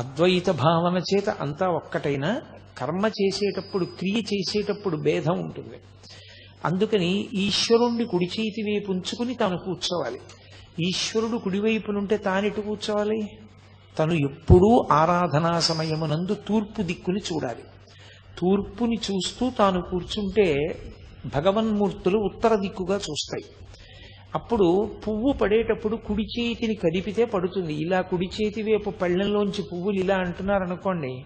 అద్వైత భావన చేత అంతా ఒక్కటైనా కర్మ చేసేటప్పుడు క్రియ చేసేటప్పుడు భేదం ఉంటుంది. అందుకని ఈశ్వరుణ్ణి కుడి చేతి వైపు ఉంచుకుని తాను కూర్చోవాలి. ఈశ్వరుడు కుడివైపునుంటే తానెటు కూర్చోవాలి? తను ఎప్పుడూ ఆరాధనా సమయమునందు తూర్పు దిక్కుని చూడాలి. తూర్పుని చూస్తూ తాను కూర్చుంటే భగవన్మూర్తులు ఉత్తర దిక్కుగా చూస్తాయి. అప్పుడు పువ్వు పడేటప్పుడు కుడి చేతిని కదిపితే పడుతుంది. ఇలా కుడి చేతి వైపు పళ్ళెంలోంచి పువ్వులు ఇలా అంటున్నారు అనుకోండి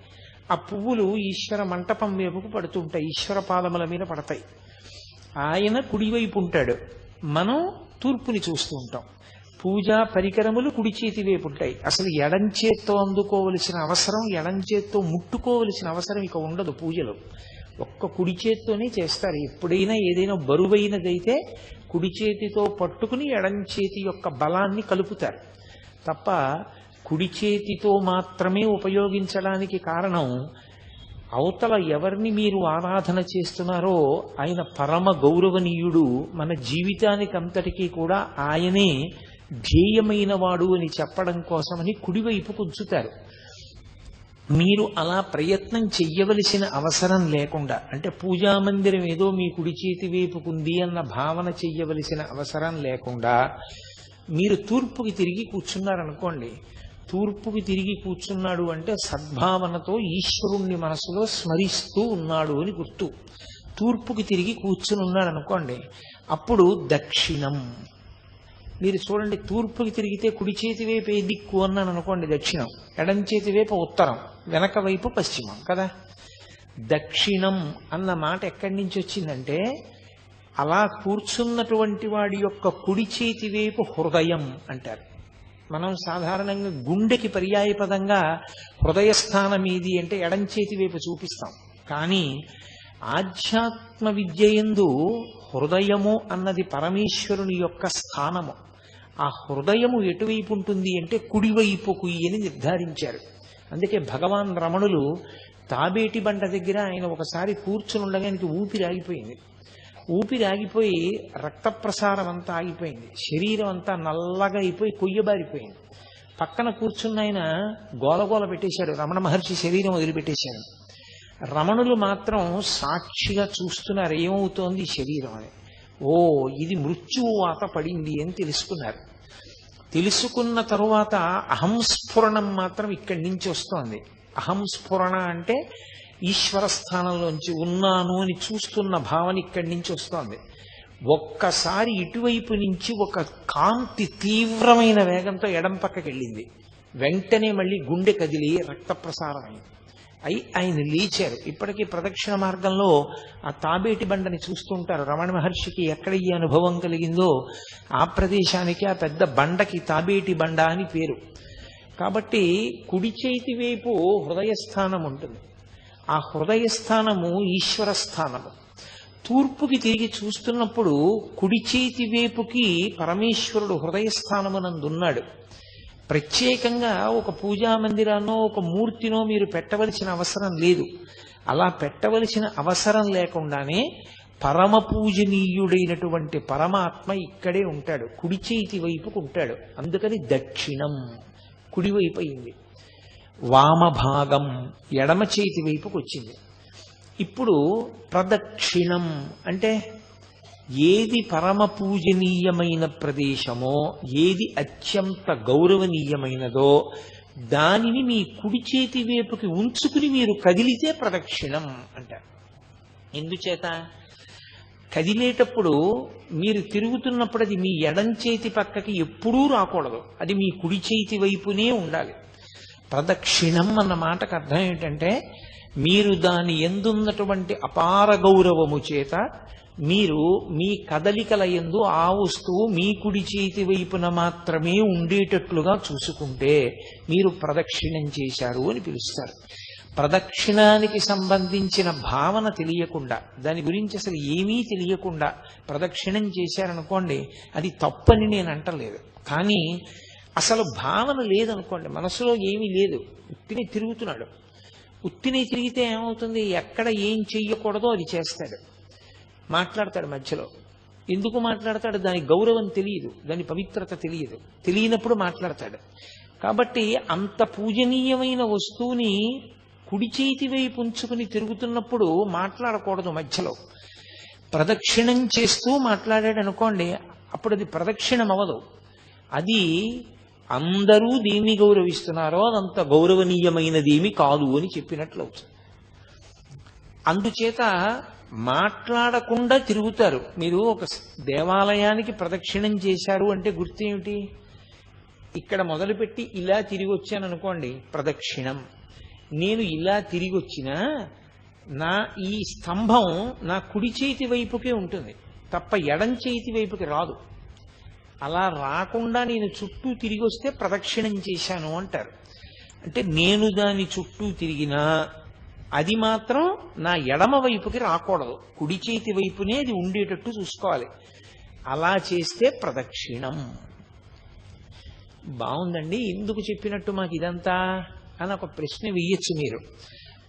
ఆ పువ్వులు ఈశ్వర మంటపం వైపుకు పడుతుంటాయి ఈశ్వర పాదముల మీద పడతాయి. ఆయన కుడివైపు ఉంటాడు. మనం తూర్పుని చూస్తూ ఉంటాం. పూజా పరికరములు కుడి చేతి వైపు ఉంటాయి. అసలు ఎడం చేత్తో అందుకోవలసిన అవసరం ఎడం చేత్తో ముట్టుకోవలసిన అవసరం ఇక ఉండదు పూజలో. ఒక్క కుడి చేత్తోనే చేస్తారు. ఎప్పుడైనా ఏదైనా బరువైనదైతే కుడి చేతితో పట్టుకుని ఎడం చేతి యొక్క బలాన్ని కలుపుతారు. తప్ప కుడి చేతితో మాత్రమే ఉపయోగించడానికి కారణం అవతల ఎవరిని మీరు ఆరాధన చేస్తున్నారో ఆయన పరమ గౌరవనీయుడు మన జీవితానికి అంతటికీ కూడా ఆయనే ధ్యేయమైన వాడు అని చెప్పడం కోసమని కుడివైపు ఉంచుతారు. మీరు అలా ప్రయత్నం చెయ్యవలసిన అవసరం లేకుండా అంటే పూజా మందిరం ఏదో మీ కుడి చేతి వైపుకుంది అన్న భావన చెయ్యవలసిన అవసరం లేకుండా మీరు తూర్పుకి తిరిగి కూర్చున్నారనుకోండి తూర్పుకి తిరిగి కూర్చున్నాడు అంటే సద్భావనతో ఈశ్వరుణ్ణి మనసులో స్మరిస్తూ ఉన్నాడు అని గుర్తు. తూర్పుకి తిరిగి కూర్చుని ఉన్నాడు అనుకోండి అప్పుడు దక్షిణం. మీరు చూడండి తూర్పుకి తిరిగితే కుడి చేతి వైపు ఏ దిక్కు అన్నాను అనుకోండి దక్షిణం. ఎడం చేతి వైపు ఉత్తరం. వెనక వైపు పశ్చిమం కదా? దక్షిణం అన్న మాట ఎక్కడి నుంచి వచ్చిందంటే అలా కూర్చున్నటువంటి వాడి యొక్క కుడి చేతి వైపు హృదయం అంటారు. మనం సాధారణంగా గుండెకి పర్యాయపదంగా హృదయస్థానం ఏది అంటే ఎడం చేతి వైపు చూపిస్తాం. కానీ ఆధ్యాత్మ విద్యయందు హృదయము అన్నది పరమేశ్వరుని యొక్క స్థానము. ఆ హృదయము ఎటువైపు ఉంటుంది అంటే కుడివైపుకు అని నిర్ధారించారు. అందుకే భగవాన్ రమణులు తాబేటి బండ దగ్గర ఆయన ఒకసారి కూర్చుని ఉండగా ఆయనకి ఊపిరి ఆగిపోయింది. ఊపిరి ఆగిపోయి రక్త ప్రసారం అంతా ఆగిపోయింది. శరీరం అంతా నల్లగా అయిపోయి కొయ్యబారిపోయింది పక్కన కూర్చున్న ఆయన గోలగోల పెట్టేశాడు. రమణ మహర్షి శరీరం వదిలిపెట్టేశాడు. రమణులు మాత్రం సాక్షిగా చూస్తున్నారు ఏమవుతోంది శరీరం అని. ఓ ఇది మృత్యువాత పడింది అని తెలుసుకున్నారు. తెలుసుకున్న తరువాత అహంస్ఫురణం మాత్రం ఇక్కడి నుంచి వస్తోంది. అహంస్ఫురణ అంటే ఈశ్వర స్థానంలోంచి ఉన్నాను అని చూస్తున్న భావన ఇక్కడి నుంచి వస్తోంది. ఒక్కసారి ఇటువైపు నుంచి ఒక కాంతి తీవ్రమైన వేగంతో ఎడం పక్కకి వెళ్ళింది వెంటనే మళ్ళీ గుండె కదిలి రక్త ప్రసారం అయింది అయి ఆయన లేచారు. ఇప్పటికీ ప్రదక్షిణ మార్గంలో ఆ తాబేటి బండని చూస్తుంటారు రమణ మహర్షికి ఎక్కడ ఈ అనుభవం కలిగిందో ఆ ప్రదేశానికి ఆ పెద్ద బండకి తాబేటి బండ అని పేరు. కాబట్టి కుడి చేతి వైపు హృదయస్థానం ఉంటుంది. ఆ హృదయస్థానము ఈశ్వర స్థానము. తూర్పుకి తిరిగి చూస్తున్నప్పుడు కుడి చేతి వైపుకి పరమేశ్వరుడు హృదయస్థానమునందున్నాడు. ప్రత్యేకంగా ఒక పూజా మందిరానో ఒక మూర్తినో మీరు పెట్టవలసిన అవసరం లేదు. అలా పెట్టవలసిన అవసరం లేకుండానే పరమ పూజనీయుడైనటువంటి పరమాత్మ ఇక్కడే ఉంటాడు. కుడి చేతి వైపుకు ఉంటాడు. అందుకని దక్షిణం కుడివైపు అయింది. వామభాగం ఎడమ చేతి వైపుకు వచ్చింది. ఇప్పుడు ప్రదక్షిణం అంటే ఏది పరమ పూజనీయమైన ప్రదేశమో ఏది అత్యంత గౌరవనీయమైనదో దానిని మీ కుడి చేతి వైపుకి ఉంచుకుని మీరు కదిలితే ప్రదక్షిణం అంటారు. ఎందుచేత? కదిలేటప్పుడు మీరు తిరుగుతున్నప్పుడు అది మీ ఎడం చేతి పక్కకి ఎప్పుడూ రాకూడదు. అది మీ కుడి చేతి వైపునే ఉండాలి. ప్రదక్షిణం అన్న మాటకు అర్థం ఏంటంటే మీరు దాని ఎందున్నటువంటి అపార గౌరవము చేత మీరు మీ కదలికల ఎందు ఆ వస్తువు మీ కుడి చేతి వైపున మాత్రమే ఉండేటట్లుగా చూసుకుంటే మీరు ప్రదక్షిణం చేశారు అని పిలుస్తారు. ప్రదక్షిణానికి సంబంధించిన భావన తెలియకుండా దాని గురించి అసలు ఏమీ తెలియకుండా ప్రదక్షిణం చేశారనుకోండి అది తప్పని నేను అంటలేదు. కానీ అసలు భావన లేదనుకోండి మనసులో ఏమీ లేదు. ఉత్తిని తిరుగుతున్నాడు. ఉత్తిని తిరిగితే ఏమవుతుంది? ఎక్కడ ఏం చెయ్యకూడదో అది చేస్తాడు. మాట్లాడతాడు మధ్యలో. ఎందుకు మాట్లాడతాడు? దాని గౌరవం తెలియదు. దాని పవిత్రత తెలియదు. తెలియనప్పుడు మాట్లాడతాడు. కాబట్టి అంత పూజనీయమైన వస్తువుని కుడి చేతి వైపు ఉంచుకుని తిరుగుతున్నప్పుడు మాట్లాడకూడదు మధ్యలో. ప్రదక్షిణం చేస్తూ మాట్లాడాడు అనుకోండి అప్పుడు అది ప్రదక్షిణం అవదు అది అందరూ దేన్ని గౌరవిస్తున్నారో అదంత గౌరవనీయమైనదేమి కాదు అని చెప్పినట్లు అవుతుంది. అందుచేత మాట్లాడకుండా తిరుగుతారు. మీరు ఒక దేవాలయానికి ప్రదక్షిణం చేశారు అంటే గుర్తు ఏమిటి ఇక్కడ మొదలుపెట్టి ఇలా తిరిగి వచ్చాను అనుకోండి ప్రదక్షిణం. నేను ఇలా తిరిగి వచ్చినా నా ఈ స్తంభం నా కుడి చేతి వైపుకే ఉంటుంది. తప్ప ఎడం చేతి వైపుకి రాదు. అలా రాకుండా నేను చుట్టూ తిరిగి వస్తే ప్రదక్షిణం చేశాను అంటారు. అంటే నేను దాని చుట్టూ తిరిగినా అది మాత్రం నా ఎడమ వైపుకి రాకూడదు. కుడి చేతి వైపునే అది ఉండేటట్టు చూసుకోవాలి. అలా చేస్తే ప్రదక్షిణం. బాగుందండి ఎందుకు చెప్పినట్టు మాకు ఇదంతా? అని ఒక ప్రశ్న వెయ్యొచ్చు మీరు.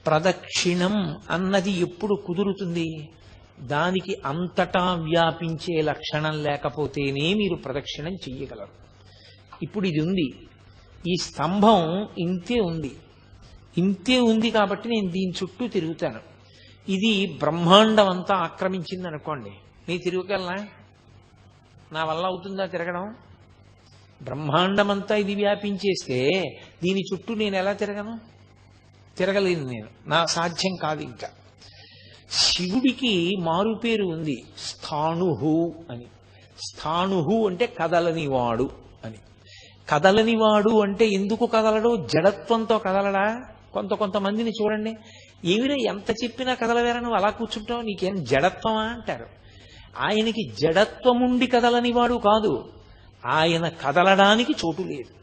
ప్రదక్షిణం అన్నది ఎప్పుడు కుదురుతుంది? దానికి అంతటా వ్యాపించే లక్షణం లేకపోతేనే మీరు ప్రదక్షిణం చెయ్యగలరు. ఇప్పుడు ఇది ఉంది. ఈ స్తంభం ఇంతే ఉంది. ఇంతే ఉంది కాబట్టి నేను దీని చుట్టూ తిరుగుతాను. ఇది బ్రహ్మాండం అంతా ఆక్రమించింది అనుకోండి నేను తిరుగుకెళ్ళా నా వల్ల అవుతుందా తిరగడం? బ్రహ్మాండమంతా ఇది వ్యాపించేస్తే దీని చుట్టూ నేను ఎలా తిరగను? తిరగలేను నేను. నా సాధ్యం కాదు ఇంకా. శివుడికి మారు పేరు ఉంది. స్థాణుహు అని. స్థాణుహు అంటే కదలని వాడు అని. కదలని వాడు అంటే ఎందుకు కదలడు? జడత్వంతో కదలడా? కొంత కొంతమందిని చూడండి. ఏమిరా ఎంత చెప్పినా కదలవేరా నువ్వు అలా కూర్చుంటావు నీకేం జడత్వమా అంటారు. ఆయనకి జడత్వముండి కదలని వాడు కాదు. ఆయన కదలడానికి చోటు లేదు.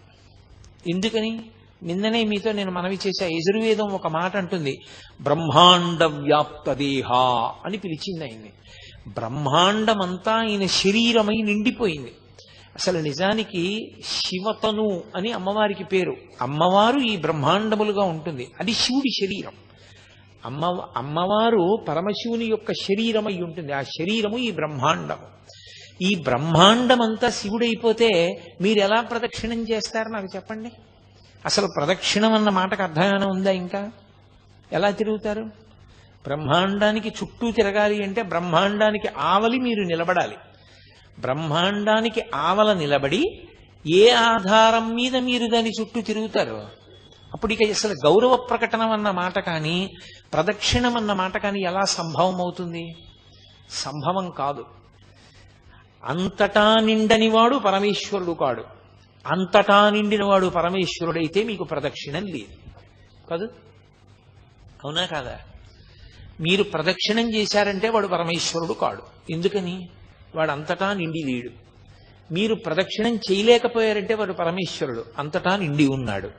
ఎందుకని? నిన్ననే మీతో నేను మనవి చేశా యజుర్వేదం ఒక మాట అంటుంది. బ్రహ్మాండ వ్యాప్త దేహ అని పిలిచింది ఆయన్ని. బ్రహ్మాండమంతా ఆయన శరీరమై నిండిపోయింది. అసలు నిజానికి శివతను అని అమ్మవారికి పేరు. అమ్మవారు ఈ బ్రహ్మాండములుగా ఉంటుంది. అది శివుడి శరీరం. అమ్మ అమ్మవారు పరమశివుని యొక్క శరీరం అయి ఉంటుంది. ఆ శరీరము ఈ బ్రహ్మాండము. ఈ బ్రహ్మాండమంతా శివుడైపోతే మీరు ఎలా ప్రదక్షిణం చేస్తారు నాకు చెప్పండి? అసలు ప్రదక్షిణం అన్న మాటకు అర్థమైనా ఉందా ఇంకా? ఎలా తిరుగుతారు? బ్రహ్మాండానికి చుట్టూ తిరగాలి అంటే బ్రహ్మాండానికి ఆవలి మీరు నిలబడాలి. బ్రహ్మాండానికి ఆవల నిలబడి ఏ ఆధారం మీద మీరు దాని చుట్టూ తిరుగుతారు? అప్పుడు ఇక అసలు గౌరవ ప్రకటన అన్న మాట కానీ ప్రదక్షిణం అన్న మాట కానీ ఎలా సంభవం అవుతుంది? సంభవం కాదు. అంతటా నిండనివాడు పరమేశ్వరుడు కాడు. అంతటా నిండినవాడు పరమేశ్వరుడైతే మీకు ప్రదక్షిణం లేదు. కాదు? అవునా కాదా? మీరు ప్రదక్షిణం చేశారంటే వాడు పరమేశ్వరుడు కాడు. ఎందుకని? వాడు అంతటా నిండి లేడు మీరు ప్రదక్షిణం చేయలేకపోయారంటే వాడు పరమేశ్వరుడు. అంతటా నిండి ఉన్నాడు.